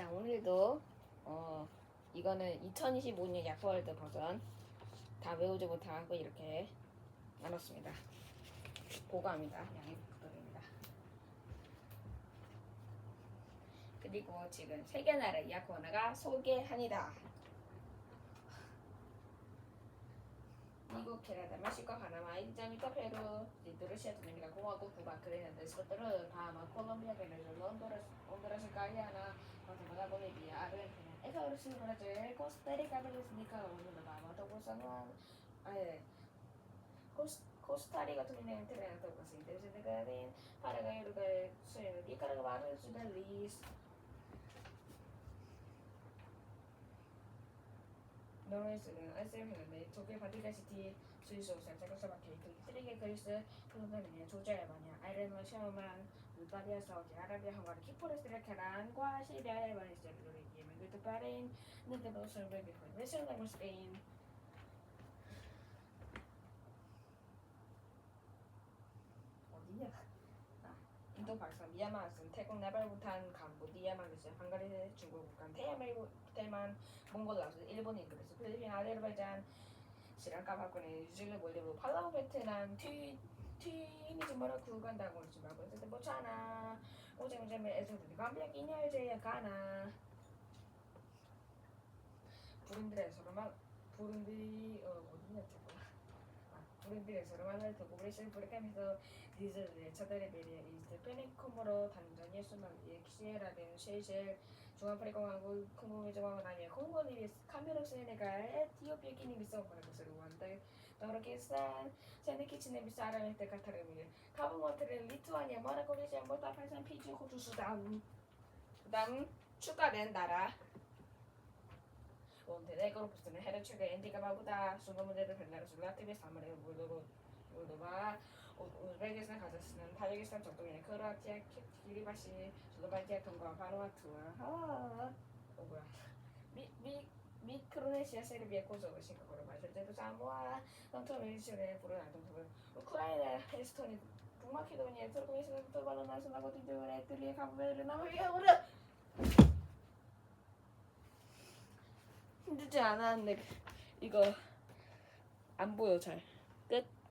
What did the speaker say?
자 오늘도 어 이거는 2025년 약월드 버전 다 외우지 못하고 이렇게 나눴습니다. 보고합니다. 양해 부탁드립니다. 그리고 지금 세계 나라 이야기 하나가 소개합니다. 미국, 캐나다, 멕시코, 파나마, 인자미터, 페루, 인도네시아, 도미니카 공화국, 쿠바, 그레나다, 스코트르, 바하마, 콜롬비아, 베네수엘라, 가이아나, 과테말라, 볼리비아, 아르헨티나, 에콰도르, 브라질, 코스타리카, 브라질리카, 오늘도 바하마, 토고, 상황, 아예 코스 코스타리카, 투미네, 트레나, 토고, 신테르세데가린, 파라과이, 우루과이, 스웨덴, 니카라과, 아르헨티나, 리스, 노르웨이스는 알셀르네, 독일 바티칸시티, 스위스, 오스트리아, 체코슬로바키아, 이탈리, 스리게, 그리스, 포르투갈이냐, 조지, 알바니아, 아이르land, 샤오만, 불가리아, 사우디 아라비아, 헝가리, 키프로스, 케란과 시리아, 알바니아, 세르도리, 예멘, 그리스, 바레인, 네덜란드, 스웨덴, 웨스트ern, 스페인. 어디야? 아, 인도, 파키스탄, 미얀마, 아슨, 태국, 네팔, 부탄, 캄보디아, 말레이시아, 헝가리, 중국, 북한, 태아메, 대만, 몽골, 라오스, 일본, 인도네시아, 필리핀, 아제르바이잔, 스리랑카, 바쿠네, 뉴질랜드, 몰디브, 팔라우, 베트남, 튀 튀니즈모라, 구간다, 고르지마고, 보츠와나, 오제무제메, 에스오티, 감비아, 기니, 알제리아, 가나, 부룬디에서로만 부룬디 어 어디냐 저거. 아 부룬디에서로만 듣고 브레실 브레캄에서 디즈를 차다레베리아 이스트 페니코모로 단자니아 소말리아 키시에라덴 셰이셸 중앙아프리카공화국 콩고메조공화국 아니야 콩고 리비스 카메룬 세네갈 에티오피아 세네키치네비스 아라메테 카타르미르 카브모트레 리투 아니아 모나코리시아 모타팔산 피지 호주 수단 그다음 추가된 나라 몬테네그로부스는 헤르 최근 엔디가 바보다 순간 문제를 벨라루스 라트비아 사마리아 몰도로 몰도바 우즈베키스탄 카자흐스탄 타지키스탄 적동이나 크로아티아 키리바시 슬로바키아 통과 바누아투와 아 어, 뭐야 미미 미크 로네시아 세르비아 코소보 싱가포르 마실제도 사모아 런토메리시네 부르나 동토브 우크라이나 에스토니 북마케도니아 트르코니스는 투바로나 스나고 디드레 에트리에 카브베르 나무비아 우르 힘들지 않았는데 이거 안 보여 잘.